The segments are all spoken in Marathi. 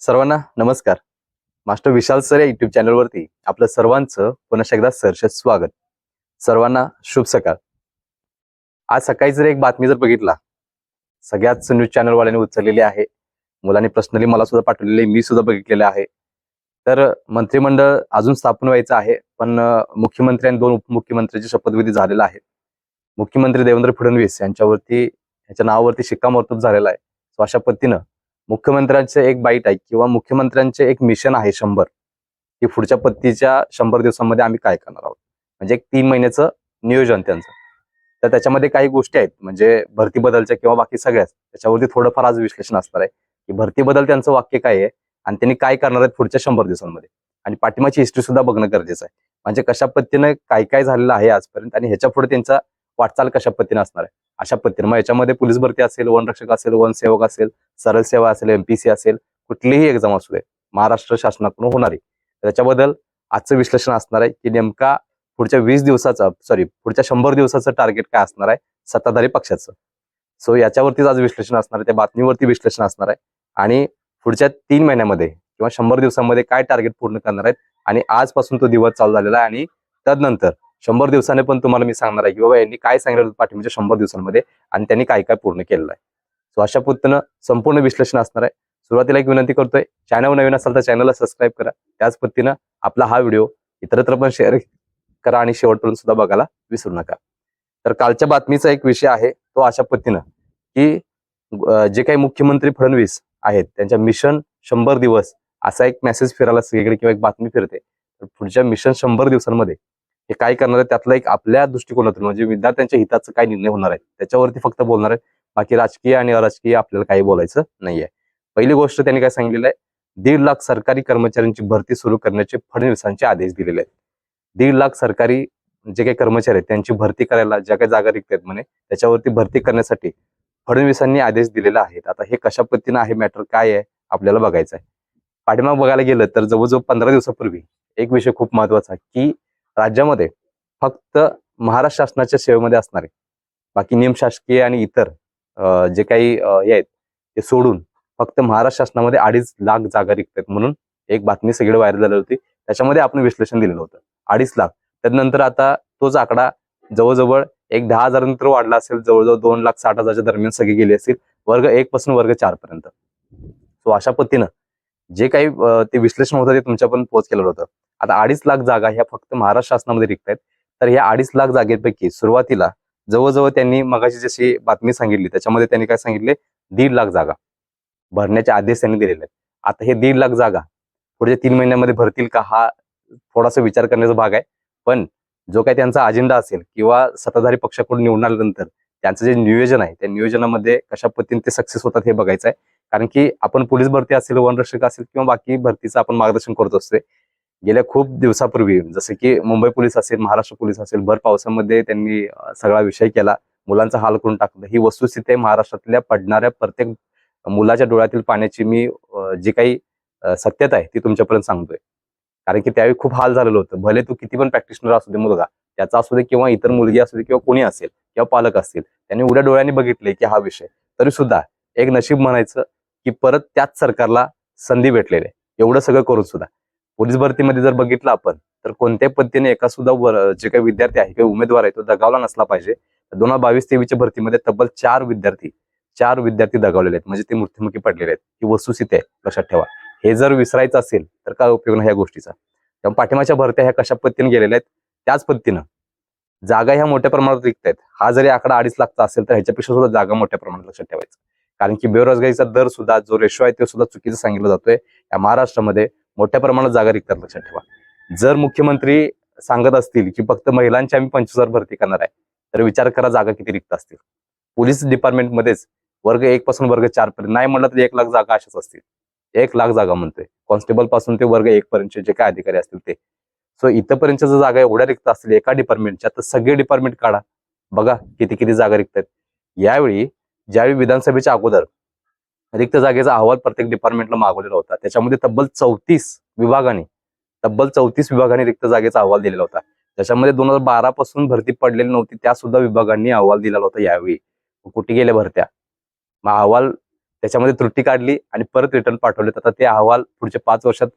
सर्वांना नमस्कार. मास्टर विशाल सर या युट्यूब चॅनलवरती आपलं सर्वांचं पुन्हा एकदा सरसत स्वागत. सर्वांना शुभ सकाळ. आज सकाळी जर एक बातमी जर बघितला सगळ्याच न्यूज चॅनलवाल्यांनी उचललेली आहे. मुलांनी पर्सनली मला सुद्धा पाठवलेले मी सुद्धा बघितलेले आहे. तर मंत्रिमंडळ अजून स्थापन व्हायचं आहे पण मुख्यमंत्री आणि दोन उपमुख्यमंत्र्यांची शपथविधी झालेला आहे. मुख्यमंत्री देवेंद्र फडणवीस यांच्यावरती यांच्या नावावरती शिक्कामोर्तब झालेला आहे. सो अशा पद्धतीनं मुख्यमंत्र्यांचे एक बाईट आहे किंवा मुख्यमंत्र्यांचे एक मिशन आहे शंभर. की पुढच्या पत्तीच्या शंभर दिवसांमध्ये आम्ही काय करणार आहोत? म्हणजे एक तीन महिन्याचं नियोजन त्यांचं. तर त्याच्यामध्ये काही गोष्टी आहेत. म्हणजे भरती बदलच्या किंवा बाकी सगळ्याच. त्याच्यावरती थोडंफार आज विश्लेषण असणार आहे. की भरती बदल त्यांचं वाक्य काय आहे? आणि त्यांनी काय करणार आहेत पुढच्या शंभर दिवसांमध्ये? आणि पाठिंबाची हिस्ट्री सुद्धा बघणं गरजेचं आहे. म्हणजे कशा पद्धतीनं काय काय झालेलं आहे आजपर्यंत? आणि ह्याच्या पुढे त्यांचा वाटचाल कशा पद्धतीने असणार आहे? अशा पद्धतीने. मग याच्यामध्ये पोलीस भरती असेल वनरक्षक असेल वनसेवक असेल सरळ सेवा असेल एमपीसी असेल कुठलीही एक्झाम असू दे. महाराष्ट्र शासनाकडून होणारी. त्याच्याबद्दल आजचं विश्लेषण असणार आहे की नेमका पुढच्या वीस दिवसाचा सॉरी पुढच्या शंभर दिवसाचं टार्गेट काय असणार आहे? सत्ताधारी पक्षाचं. सो याच्यावरतीच आज विश्लेषण असणार आहे. त्या बातमीवरती विश्लेषण असणार आहे. आणि पुढच्या तीन महिन्यामध्ये किंवा शंभर दिवसांमध्ये काय टार्गेट पूर्ण करणार आहेत? आणि आजपासून तो दिवस चालू झालेला आहे. आणि तदनंतर शंभर दिवसाने पण तुम्हाला मी सांगणार आहे की बाबा यांनी काय सांगितलं होतं पाठिंबाच्या शंभर दिवसांमध्ये आणि त्यांनी काय काय पूर्ण केलेलं आहे. सो अशा पद्धतीनं संपूर्ण विश्लेषण असणार आहे. सुरुवातीला एक विनंती करतोय चॅनल नवीन असाल तर चॅनलला सबस्क्राईब करा. त्याच पद्धतीनं आपला हा व्हिडिओ इतरत्र पण शेअर करा आणि शेवटपर्यंत सुद्धा बघायला विसरू नका. तर कालच्या बातमीचा एक विषय आहे तो अशा पद्धतीनं की जे काही मुख्यमंत्री फडणवीस आहेत त्यांच्या मिशन शंभर दिवस असा एक मेसेज फिरायला सगळीकडे किंवा एक बातमी फिरते. तर पुढच्या मिशन शंभर दिवसांमध्ये हे काय करणार आहे? त्यातला एक आपल्या दृष्टिकोनातून म्हणजे विद्यार्थ्यांच्या हिताचं काय निर्णय होणार आहे? त्याच्यावरती फक्त बोलणार आहे. बाकी राजकीय आणि अराजकीय आपल्याला काही बोलायचं नाहीये. पहिली गोष्ट त्यांनी काय सांगितलेलं आहे? दीड लाख सरकारी कर्मचाऱ्यांची भरती सुरू करण्याचे फडणवीसांचे आदेश दिलेले आहेत. दीड लाख सरकारी जे काही कर्मचारी आहेत त्यांची भरती करायला ज्या काही जागा रिक्त आहेत म्हणे त्याच्यावरती भरती करण्यासाठी फडणवीसांनी आदेश दिलेला आहेत. आता हे कशा पद्धतीनं आहे? मॅटर काय आहे? आपल्याला बघायचं आहे. पाठीमाग बघायला गेलं तर जवळजवळ पंधरा दिवसापूर्वी एक विषय खूप महत्त्वाचा की राज्यामध्ये फक्त महाराष्ट्र शासनाच्या सेवेमध्ये असणारे बाकी नियमशासकीय आणि इतर जे काही हे आहेत ते सोडून फक्त महाराष्ट्र शासनामध्ये अडीच लाख जागा रिक्त आहेत म्हणून एक बातमी सगळी व्हायरल झाली होती. त्याच्यामध्ये आपण विश्लेषण दिलेलं होतं. अडीच लाख. त्यानंतर आता तोच आकडा जवळजवळ एक दहा हजारानंतर वाढला असेल जवळजवळ दोन लाख साठ हजारच्या दरम्यान सगळी गेली असतील वर्ग एक पासून वर्ग चार पर्यंत. सो अशा पद्धतीनं जे काही ते विश्लेषण होतं ते तुमच्यापर्यंत पोहोच केलेलं होतं. आता अडीच लाख जागा ह्या फक्त महाराष्ट्र शासनामध्ये रिक्त आहेत. तर ह्या अडीच लाख जागेपैकी सुरुवातीला जवळजवळ त्यांनी मगाशी जशी बातमी सांगितली त्याच्यामध्ये त्यांनी काय सांगितले? दीड लाख जागा भरण्याचे आदेश त्यांनी दिलेले आहेत. आता हे दीड लाख जागा पुढच्या तीन महिन्यामध्ये भरतील का हा थोडासा विचार करण्याचा भाग आहे. पण जो काही त्यांचा अजेंडा असेल किंवा सत्ताधारी पक्षाकडून निवडून आल्यानंतर त्यांचं जे नियोजन आहे त्या नियोजनामध्ये कशा पद्धतीने ते सक्सेस होतात हे बघायचं आहे. कारण की आपण पोलीस भरती असेल वनरक्षक असेल किंवा बाकी भरतीचं आपण मार्गदर्शन करत असते गेल्या खूप दिवसापूर्वी जसं की मुंबई पोलीस असेल महाराष्ट्र पोलीस असेल भर पावसामध्ये त्यांनी सगळा विषय केला. मुलांचा हाल करून टाकलं. ही वस्तुस्थिती आहे महाराष्ट्रातल्या पडणाऱ्या प्रत्येक मुलाच्या डोळ्यातील पाण्याची मी जी काही सत्यता आहे ती तुमच्यापर्यंत सांगतोय. कारण की त्यावेळी खूप हाल झालेलं होतं. भले तू किती पण प्रॅक्टिशनर असू दे मुलगा त्याचा असू दे किंवा इतर मुलगी असू दे किंवा कोणी असेल किंवा पालक असतील त्यांनी उड्या डोळ्यांनी बघितले की हा विषय. तरी सुद्धा एक नशीब म्हणायचं की परत त्याच सरकारला संधी भेटलेली आहे. एवढं सगळं करून सुद्धा. पोलीस भरतीमध्ये जर बघितलं आपण तर कोणत्याही पद्धतीने एका सुद्धा वर- जे काही विद्यार्थी आहे किंवा उमेदवार आहे तो दगावला नसला पाहिजे. दोन हजार बावीस तेवीसच्या भरतीमध्ये तब्बल चार विद्यार्थी चार विद्यार्थी दगावलेले आहेत. म्हणजे ते मृत्युमुखी पडलेले आहेत. ही वस्तुस्थिती आहे लक्षात ठेवा. हे जर विसरायचं असेल तर काय उपयोग नाही या गोष्टीचा. त्यामुळे पाठिंबाच्या भरत्या ह्या कशा पद्धतीने गेलेल्या आहेत त्याच पद्धतीनं जागा ह्या मोठ्या प्रमाणात रिक्त आहेत हा जरी आकडा अडीच लाखचा असेल तर ह्याच्यापेक्षा सुद्धा जागा मोठ्या प्रमाणात लक्षात ठेवायचं. कारण की बेरोजगारीचा दर सुद्धा जो रेशो आहे तो सुद्धा चुकीचं सांगितलं जातोय. या महाराष्ट्रामध्ये मोठ्या प्रमाणात जागा रिक्त लक्षात ठेवा. जर मुख्यमंत्री सांगत असतील की फक्त महिलांची आम्ही पंचवीस हजार भरती करणार आहे तर विचार करा जागा किती रिक्त असतील. पोलीस डिपार्टमेंटमध्येच वर्ग एक पासून वर्ग चार पर्यंत नाही म्हणलं तर एक लाख जागा अशाच असतील. एक लाख जागा म्हणतोय. कॉन्स्टेबलपासून ते वर्ग एक पर्यंतचे जे काय अधिकारी असतील ते. सो इथपर्यंतच्या जर जागा एवढ्या रिक्त असतील एका डिपार्टमेंटच्या तर सगळे डिपार्टमेंट काढा. बघा किती किती जागा रिक्त आहेत. यावेळी ज्यावेळी विधानसभेच्या अगोदर रिक्त जागेचा अहवाल प्रत्येक डिपार्टमेंटला मागवलेला होता. त्याच्यामध्ये तब्बल चौतीस विभागाने तब्बल चौतीस विभागाने रिक्त जागेचा अहवाल दिलेला होता. त्याच्यामध्ये दोन हजार बारा पासून भरती पडलेली नव्हती त्या सुद्धा विभागांनी अहवाल दिलेला होता यावेळी. कुठे गेल्या भरत्या? मग अहवाल त्याच्यामध्ये त्रुटी काढली आणि परत रिटर्न पाठवले. तर आता ते अहवाल पुढच्या पाच वर्षात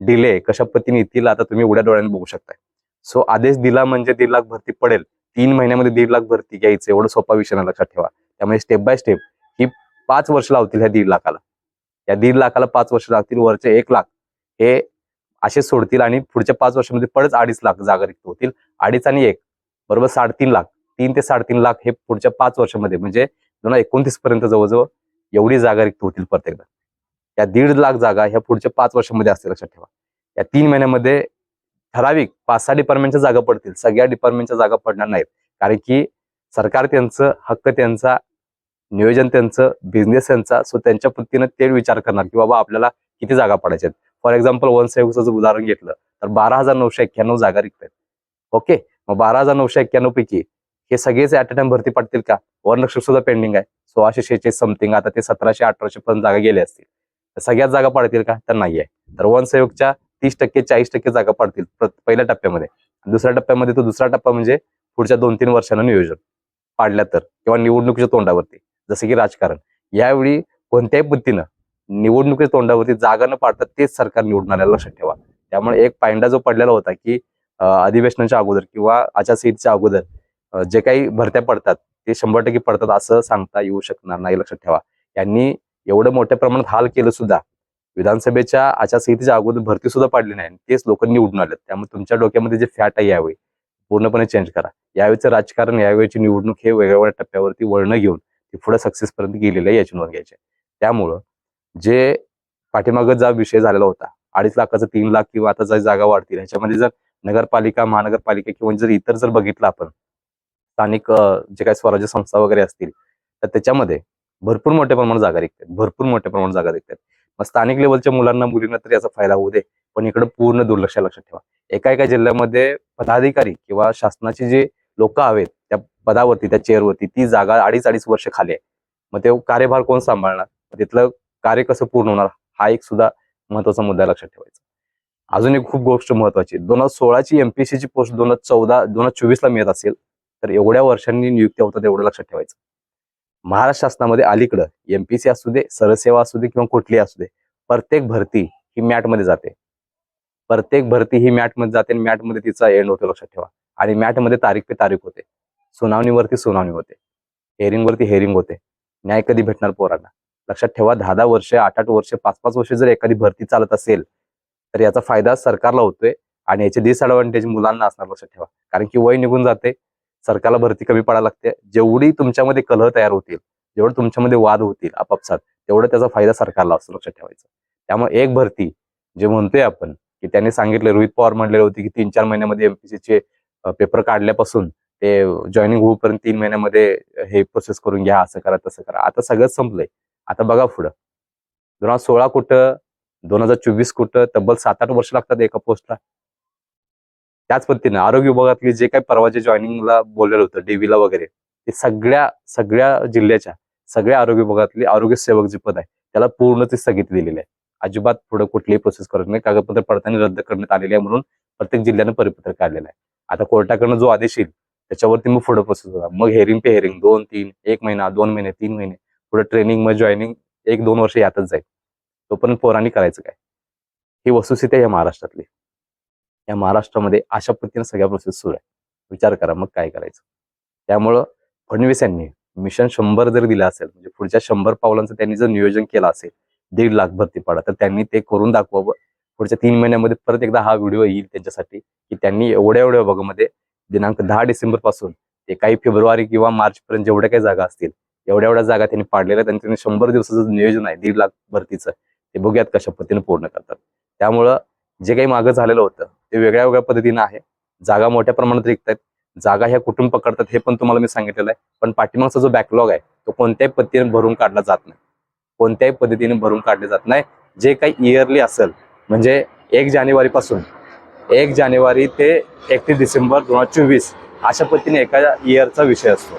डिले कशा पद्धतीने येतील आता तुम्ही उड्या डोळ्याने बघू शकताय. सो आदेश दिला म्हणजे दीड लाख भरती पडेल. तीन महिन्यामध्ये दीड लाख भरती घ्यायचं. एवढं सोपा विषय लक्षात ठेवा. त्यामुळे स्टेप बाय स्टेप ही पाच वर्ष लावतील ह्या दीड लाखाला. या दीड लाखाला पाच वर्ष लागतील वरचे एक लाख. हे असे सोडतील आणि पुढच्या पाच वर्षामध्ये परत अडीच लाख जागा रिक्त होतील. अडीच आणि एक बरोबर साडेतीन लाख. तीन ते साडेतीन लाख हे पुढच्या पाच वर्षामध्ये म्हणजे दोन हजार एकोणतीस पर्यंत जवळजवळ एवढी जागा रिक्त होतील प्रत्येकदा. या दीड लाख जागा ह्या पुढच्या पाच वर्षामध्ये असतील लक्षात ठेवा. या तीन महिन्यामध्ये ठराविक पाच सहा डिपार्टमेंटच्या जागा पडतील. सगळ्या डिपार्टमेंटच्या जागा पडणार नाहीत. कारण की सरकार त्यांचं हक्क त्यांचा नियोजन त्यांचं बिझनेस त्यांचा सो त्यांच्या पद्धतीनं ते विचार करणार की बाबा आपल्याला किती जागा पडायच्या फॉर एक्झाम्पल वन सेव्हचं जर उदाहरण घेतलं तर बारा हजार नऊशे एक्क्याण्णव जागा रिक्त आहेत. ओके मग बारा हजार नऊशे एक्क्याण्णव पैकी हे सगळेच ऍट अ टाइम भरती पडतील का? वर्णक्षक सुद्धा पेंडिंग आहे. सोळाशे शेहेचाळीस समथिंग आता ते सतराशे अठराशे पर्यंत जागा गेले असतील. तर सगळ्याच जागा पडतील का? तर नाही आहे. तर वन सेवकच्या तीस टक्के चाळीस टक्के जागा पडतील पहिल्या टप्प्यामध्ये. दुसऱ्या टप्प्यामध्ये तो दुसरा टप्पा म्हणजे पुढच्या दोन तीन वर्षांना नियोजन. पाडल्या तर किंवा निवडणुकीच्या तोंडावरती. जसं की राजकारण. यावेळी कोणत्याही पद्धतीनं निवडणुकीच्या तोंडावरती जागा न पाडतात तेच सरकार निवडून आलेलं लक्षात ठेवा. त्यामुळे एक पायंडा जो पडलेला होता की अधिवेशनाच्या अगोदर किंवा आचारसंहितेच्या अगोदर जे काही भरत्या पडतात ते शंभर टक्के पडतात असं सांगता येऊ शकणार नाही लक्षात ठेवा. यांनी एवढं मोठ्या प्रमाणात हाल केलं सुद्धा विधानसभेच्या आचारसंहितेच्या अगोदर भरती सुद्धा पाडली नाही तेच लोक निवडून आलेत. त्यामुळे तुमच्या डोक्यामध्ये जे फॅट आहे यावेळी पूर्णपणे चेंज करा. यावेळीचं राजकारण यावेळीची निवडणूक हे वेगवेगळ्या टप्प्यावरती वळणं घेऊन ते पुढे सक्सेसपर्यंत गेलेलं आहे याची नोंद घ्यायची. त्यामुळं जे पाठीमागं जा विषय झालेला होता अडीच लाखाचं तीन लाख किंवा आता जर जागा वाढतील ह्याच्यामध्ये जर नगरपालिका महानगरपालिका किंवा जर इतर जर बघितलं आपण स्थानिक जे काही स्वराज्य संस्था वगैरे असतील तर त्याच्यामध्ये भरपूर मोठ्या प्रमाणात जागा रिकतात भरपूर मोठ्या प्रमाणात जागा रिकतात मग स्थानिक लेवलच्या मुलांना मुलींना तर याचा फायदा होऊ दे पण इकडे पूर्ण दुर्लक्ष लक्षात ठेवा. एका एका जिल्ह्यामध्ये पदाधिकारी किंवा शासनाची जी लोक हवेत त्या पदावरती त्या चेअरवरती ती जागा अडीच अडीच वर्ष खाली आहे. मग ते कार्यभार कोण सांभाळणार? तिथलं कार्य कसं पूर्ण होणार? हा एक सुद्धा महत्त्वाचा मुद्दा लक्षात ठेवायचा. अजून एक खूप गोष्ट महत्वाची दोन हजार सोळाची एमपीएससीची पोस्ट दोन हजार चौदा दोन हजार चोवीसला मिळत असेल तर एवढ्या वर्षांनी नियुक्त्या होतात एवढं लक्षात ठेवायचं. महाराष्ट्र शासनामध्ये अलीकडं एमपीसी असू दे सरसेवा असू दे किंवा कुठली असू दे प्रत्येक भरती ही मॅटमध्ये जाते. प्रत्येक भरती ही मॅटमध्ये जाते आणि मॅटमध्ये तिचा एंड होतो लक्षात ठेवा. आणि मॅटमध्ये तारीख पे तारीख होते. सुनावणीवरती सुनावणी होते. हेअरिंगवरती हेअरिंग होते. न्याय कधी भेटणार पोरांना? लक्षात ठेवा दहा दहा वर्ष आठ आठ वर्ष पाच पाच वर्ष जर एखादी भरती चालत असेल तर याचा फायदा सरकारला होतोय आणि याचे डिसअडव्हान्टेज मुलांना असणार लक्षात ठेवा. कारण की वय निघून जाते. सरकारला भरती कमी पडायला लागते. जेवढी तुमच्यामध्ये कलह तयार होतील जेवढं तुमच्यामध्ये वाद होतील आपापसात तेवढं त्याचा फायदा सरकारला असतो लक्षात ठेवायचं. त्यामुळे एक भरती जे म्हणतोय आपण की त्यांनी सांगितले रोहित पवार म्हणलेले होते की तीन चार महिन्यामध्ये एमपीसीचे पेपर काढल्यापासून ते जॉईनिंग होऊपर्यंत तीन महिन्यामध्ये हे प्रोसेस करून घ्या असं करा तसं करा. आता सगळंच संपलंय. आता बघा पुढं. दोन हजार सोळा कुठं? दोन हजार चोवीस कुठं? तब्बल सात आठ वर्ष लागतात एका पोस्टला त्याच पद्धतीने आरोग्य विभागातली जे काही परवाचे जॉईनिंगला बोललेलं होतं डीव्हीला वगैरे ते सगळ्या सगळ्या जिल्ह्याच्या सगळ्या आरोग्य विभागातले आरोग्य सेवक जे पद आहे त्याला पूर्ण ते स्थगिती दिलेली आहे. अजिबात पुढे कुठलीही प्रोसेस करत नाही. कागदपत्र पडताना रद्द करण्यात आलेली आहे म्हणून प्रत्येक जिल्ह्यानं परिपत्रक काढलेलं आहे. आता कोर्टाकडनं जो आदेश येईल त्याच्यावरती मग पुढे प्रोसेस होता मग हेरिंग पे हेरिंग दोन तीन एक महिना दोन महिने तीन महिने. पुढे ट्रेनिंग मग जॉईनिंग एक दोन वर्ष यातच जाईल. तोपर्यंत पोरांनी करायचं काय? ही वस्तुस्थिती आहे या महाराष्ट्रातली. या महाराष्ट्रामध्ये अशा पद्धतीने सगळ्या प्रोसेस सुरू आहे. विचार करा मग काय करायचं. त्यामुळं फडणवीस यांनी मिशन शंभर जर दिलं असेल म्हणजे पुढच्या शंभर पावलांचं त्यांनी जर नियोजन केलं असेल दीड लाख भरती पाडा तर त्यांनी ते करून दाखवावं. पुढच्या तीन महिन्यामध्ये परत एकदा हा व्हिडिओ येईल त्यांच्यासाठी की त्यांनी एवढ्या एवढ्या भागामध्ये दिनांक दहा डिसेंबरपासून ते काही फेब्रुवारी किंवा मार्च पर्यंत जेवढ्या काही जागा असतील एवढ्या एवढ्या जागा त्यांनी पाडलेल्या त्यांनी शंभर दिवसाचं नियोजन आहे दीड लाख भरतीचं. ते बघूयात कशा पद्धतीने पूर्ण करतात. त्यामुळं जे काही मागं झालेलं होतं ते वेगळ्या वेगळ्या पद्धतीनं आहे. जागा मोठ्या प्रमाणात रिक्त आहेत. जागा ह्या कुठून पकडतात हे पण तुम्हाला मी सांगितलेलं आहे. पण पाठीमागचा जो बॅकलॉग आहे तो कोणत्याही पद्धतीने भरून काढला जात नाही. कोणत्याही पद्धतीने भरून काढले जात नाही. जे काही इयरली असेल म्हणजे एक जानेवारी पासून एक जानेवारी ते एकतीस डिसेंबर दोन हजार चोवीस अशा पद्धतीने एका इयरचा विषय असतो.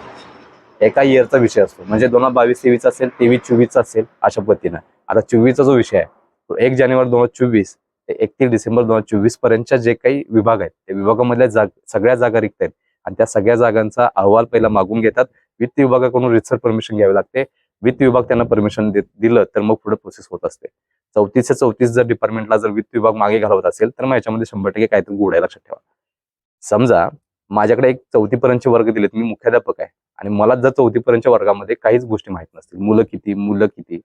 एका इयरचा विषय असतो. म्हणजे दोन हजार बावीस तेवीस असेल तेवीस चोवीसचा असेल अशा पद्धतीनं. आता चोवीसचा जो विषय आहे तो एक जानेवारी दोन हजार चोवीस ते एकतीस डिसेंबर दोन हजार चोवीस पर्यंतच्या जे काही विभाग आहेत त्या विभागामधल्या जाग सगळ्या जागा रिक्त आहेत. आणि त्या सगळ्या जागांचा अहवाल पहिला मागून घेतात. वित्त विभागाकडून रिसर्च परमिशन घ्यावी लागते. वित्त विभाग त्यांना परमिशन दिलं तर मग पुढे प्रोसेस होत असते. चौतीस ते चौतीस जर डिपार्टमेंटला जर वित्त विभाग मागे घालवत असेल तर मग याच्यामध्ये शंभर टक्के काहीतरी गोड आहे लक्षात ठेवा. समजा माझ्याकडे एक चौथीपर्यंतचे वर्ग दिलेत मी मुख्याध्यापक आहे आणि मला जर चौथीपर्यंतच्या वर्गामध्ये काहीच गोष्टी माहीत नसतील मुलं किती मुलं किती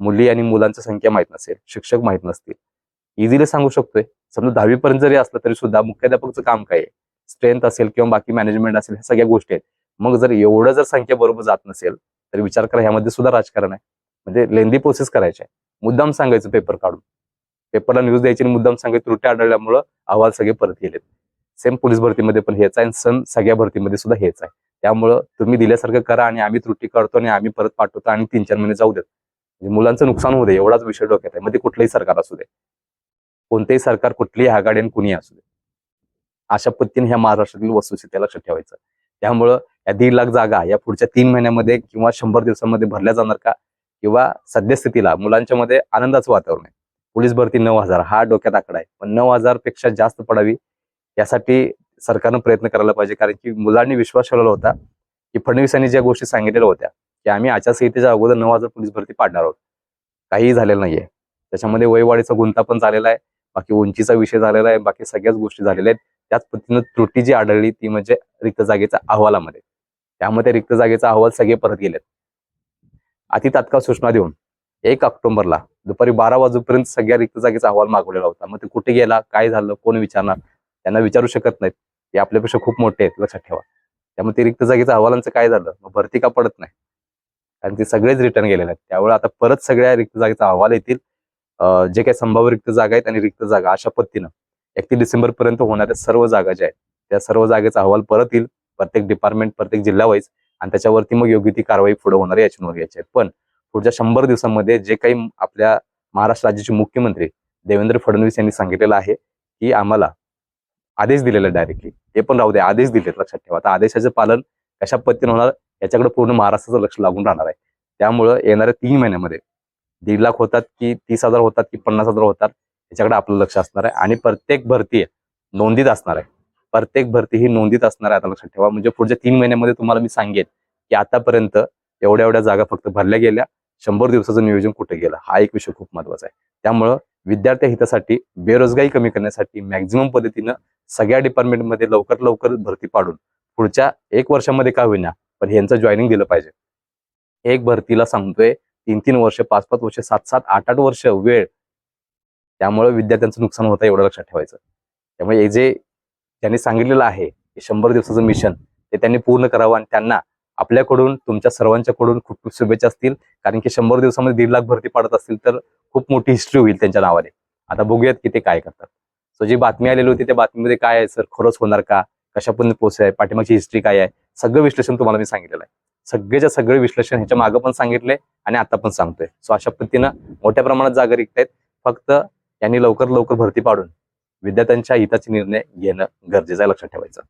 मुली आणि मुलांची संख्या माहीत नसेल शिक्षक माहीत नसतील इझिली सांगू शकतोय. समजा दहावीपर्यंत जरी असलं तरी सुद्धा मुख्याध्यापकचं काम काय आहे? स्ट्रेंथ असेल किंवा बाकी मॅनेजमेंट असेल ह्या सगळ्या गोष्टी आहेत. मग जर एवढं जर संख्या बरोबर जात नसेल तर विचार करा ह्यामध्ये सुद्धा राजकारण आहे. म्हणजे लेंदी प्रोसेस करायची. आहे मुद्दाम सांगायचं पेपर काढून. पेपरला न्यूज द्यायची आणि मुद्दाम सांगायचं त्रुटी आढळल्यामुळं अहवाल सगळे परत गेलेत. सेम पोलीस भरतीमध्ये पण हेच आहे सण सगळ्या भरतीमध्ये सुद्धा हेच आहे. त्यामुळं तुम्ही दिल्यासारखं करा आणि आम्ही त्रुटी काढतो आणि आम्ही परत पाठवतो आणि तीन चार महिने जाऊ देत. म्हणजे मुलांचं नुकसान होऊ दे एवढाच विषय डोक्यात आहे. मग ते कुठलंही सरकार असू दे. कोणतेही सरकार कुठलीही आघाडी आणि कुणी असू दे. अशा पद्धतीने ह्या महाराष्ट्रातील वस्तुस्थिती लक्षात ठेवायचं. त्यामुळं या दीड लाख जागा या पुढच्या तीन महिन्यामध्ये किंवा शंभर दिवसांमध्ये भरल्या जाणार का? किंवा सद्यस्थितीला मुलांच्या मध्ये आनंदाचं वातावरण आहे. पोलीस भरती नऊ हजार हा डोक्यात आकडा आहे. पण नऊ हजारपेक्षा जास्त पडावी यासाठी सरकारनं प्रयत्न करायला पाहिजे. कारण की मुलांनी विश्वास ठेवलेला होता की फडणवीसांनी ज्या गोष्टी सांगितलेल्या होत्या की आम्ही आचारसंहितेच्या अगोदर नऊ हजार पोलीस भरती पाडणार आहोत. काहीही झालेलं नाहीये. त्याच्यामध्ये वयवाढीचा गुंता पण झालेला आहे. बाकी उंचीचा विषय झालेला आहे. बाकी सगळ्याच गोष्टी झालेल्या आहेत. त्याच पद्धतीनं त्रुटी जी आढळली ती म्हणजे रिक्त जागेच्या अहवालामध्ये. त्यामध्ये रिक्त जागेचा अहवाल सगळे परत गेलेत. अति तात्काळ सूचना देऊन एक ऑक्टोबरला दुपारी बारा वाजेपर्यंत सगळ्या रिक्त जागेचा अहवाल मागवलेला होता. मग ते कुठे गेला काय झालं कोण विचारणार त्यांना विचारू शकत नाहीत. ते आपल्यापेक्षा खूप मोठे आहेत लक्षात ठेवा. त्यामुळे ते रिक्त जागेच्या अहवालांचं काय झालं? मग भरती का पडत नाही? कारण ते सगळेच रिटर्न गेलेले आहेत. त्यामुळे आता परत सगळ्या रिक्त जागेचा अहवाल येतील. जे काही संभाव्य रिक्त जागा आहेत आणि रिक्त जागा अशा पद्धतीनं एकतीस डिसेंबर पर्यंत होणाऱ्या सर्व जागा ज्या आहेत त्या सर्व जागेचा अहवाल परत येईल. प्रत्येक डिपार्टमेंट प्रत्येक जिल्हा वाईज. आणि त्याच्यावरती मग योग्य ती कारवाई पुढे होणार आहे याची. नोंद घ्यायची आहे पण पुढच्या शंभर दिवसांमध्ये जे काही आपल्या महाराष्ट्र राज्याचे मुख्यमंत्री देवेंद्र फडणवीस यांनी सांगितलेलं आहे की आम्हाला आदेश दिलेला डायरेक्टली ते पण राहू दे आदेश दिलेत लक्षात ठेवा. आता आदेशाचं पालन कशा पद्धतीने होणार याच्याकडे पूर्ण महाराष्ट्राचं लक्ष लागून राहणार आहे. त्यामुळं येणाऱ्या तीन महिन्यामध्ये दीड लाख होतात की तीस हजार होतात की पन्नास हजार होतात याच्याकडे आपलं लक्ष असणार आहे. आणि प्रत्येक भरती नोंदीत असणार आहे. प्रत्येक भरती ही नोंदीत असणार आहे आता लक्षात ठेवा. म्हणजे पुढच्या तीन महिन्यामध्ये तुम्हाला मी सांगेन की आतापर्यंत एवढ्या एवढ्या जागा फक्त भरल्या गेल्या. शंभर दिवसाचं नियोजन कुठे गेलं? हा एक विषय खूप महत्त्वाचा आहे. त्यामुळं विद्यार्थी हितासाठी बेरोजगारी कमी करण्यासाठी मॅक्झिमम पद्धतीनं सगळ्या डिपार्टमेंटमध्ये लवकर लवकर भरती पाडून पुढच्या एक वर्षामध्ये का होईना पण यांचं जॉईनिंग दिलं पाहिजे. एक भरतीला सांगतोय तीन तीन वर्ष पाच पाच वर्ष सात सात आठ आठ वर्ष वेळ. त्यामुळे विद्यार्थ्यांचं नुकसान होतं एवढं लक्षात ठेवायचं. त्यामुळे जे त्यांनी सांगितलेलं आहे की शंभर दिवसाचं मिशन ते त्यांनी पूर्ण करावं आणि त्यांना आपल्याकडून तुमच्या सर्वांच्याकडून खूप खूप शुभेच्छा असतील. कारण की शंभर दिवसामध्ये दीड लाख भरती पाडत असतील तर खूप मोठी हिस्ट्री होईल त्यांच्या नावाने. आता बघूयात की ते काय करतात. सो जी बातमी आलेली होती त्या बातमीमध्ये काय आहे सर? खरंच होणार का? कशापर्यंत पद्धतीने आहे? पाठीमागची हिस्ट्री काय आहे? सगळं विश्लेषण तुम्हाला मी सांगितलेलं आहे. सगळेच्या सगळे विश्लेषण ह्याच्या मागं पण सांगितले आणि आता पण सांगतोय. सो अशा पद्धतीनं मोठ्या प्रमाणात जागा रिक्त आहेत. फक्त यांनी लवकर लवकर भरती पाडून विद्यार्थ्यांच्या हिताचे निर्णय घेणं गरजेचं आहे लक्षात ठेवायचं.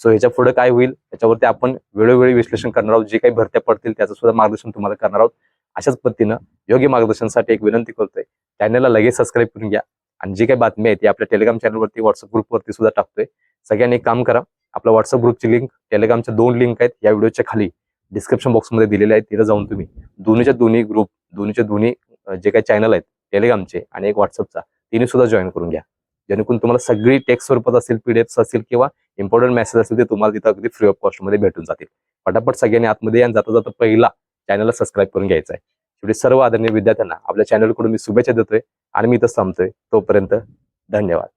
सो ह्याच्या पुढे काय होईल? याच्यावरती आपण वेळोवेळी विश्लेषण करणार आहोत. जे काही भरत्या पडतील त्याचं सुद्धा मार्गदर्शन तुम्हाला करणार आहोत. अशाच पद्धतीनं योग्य मार्गदर्शनसाठी एक विनंती करतोय. चॅनलला लगेच सबस्क्राईब करून घ्या. आणि जी काही बातमी आहे ती आपल्या टेलिग्राम चॅनलवरती व्हॉट्सअप ग्रुपवरती सुद्धा टाकतोय. सगळ्यांनी एक काम करा. आपल्या व्हॉट्सअप ग्रुपची लिंक टेलिग्रामच्या दोन लिंक आहेत. या व्हिडिओच्या खाली डिस्क्रिप्शन बॉक्समध्ये दिलेले आहेत. तिथं जाऊन तुम्ही दोन्हीच्या दोन्ही ग्रुप दोन्हीच्या दोन्ही जे काही चॅनल आहेत टेलिग्रामचे आणि एक व्हॉट्सअपचा तिन्ही सुद्धा जॉईन करून घ्या. जेणेकरून तुम्हाला सगळी टेक्स्ट स्वरूपात असेल पीडीएफ असेल किंवा इम्पॉर्टंट मेसेज असेल ते तुम्हाला तिथं अगदी फ्री ऑफ कॉस्टमध्ये भेटून जातील. पटापट सगळ्यांनी आतमध्ये आणि जाता जाता पहिला चॅनलला सबस्क्राईब करून घ्यायचा आहे. शेवटी सर्व आदरणीय विद्यार्थ्यांना आपल्या चॅनलकडून मी शुभेच्छा देतोय आणि मी इथं थांबतोय तोपर्यंत धन्यवाद.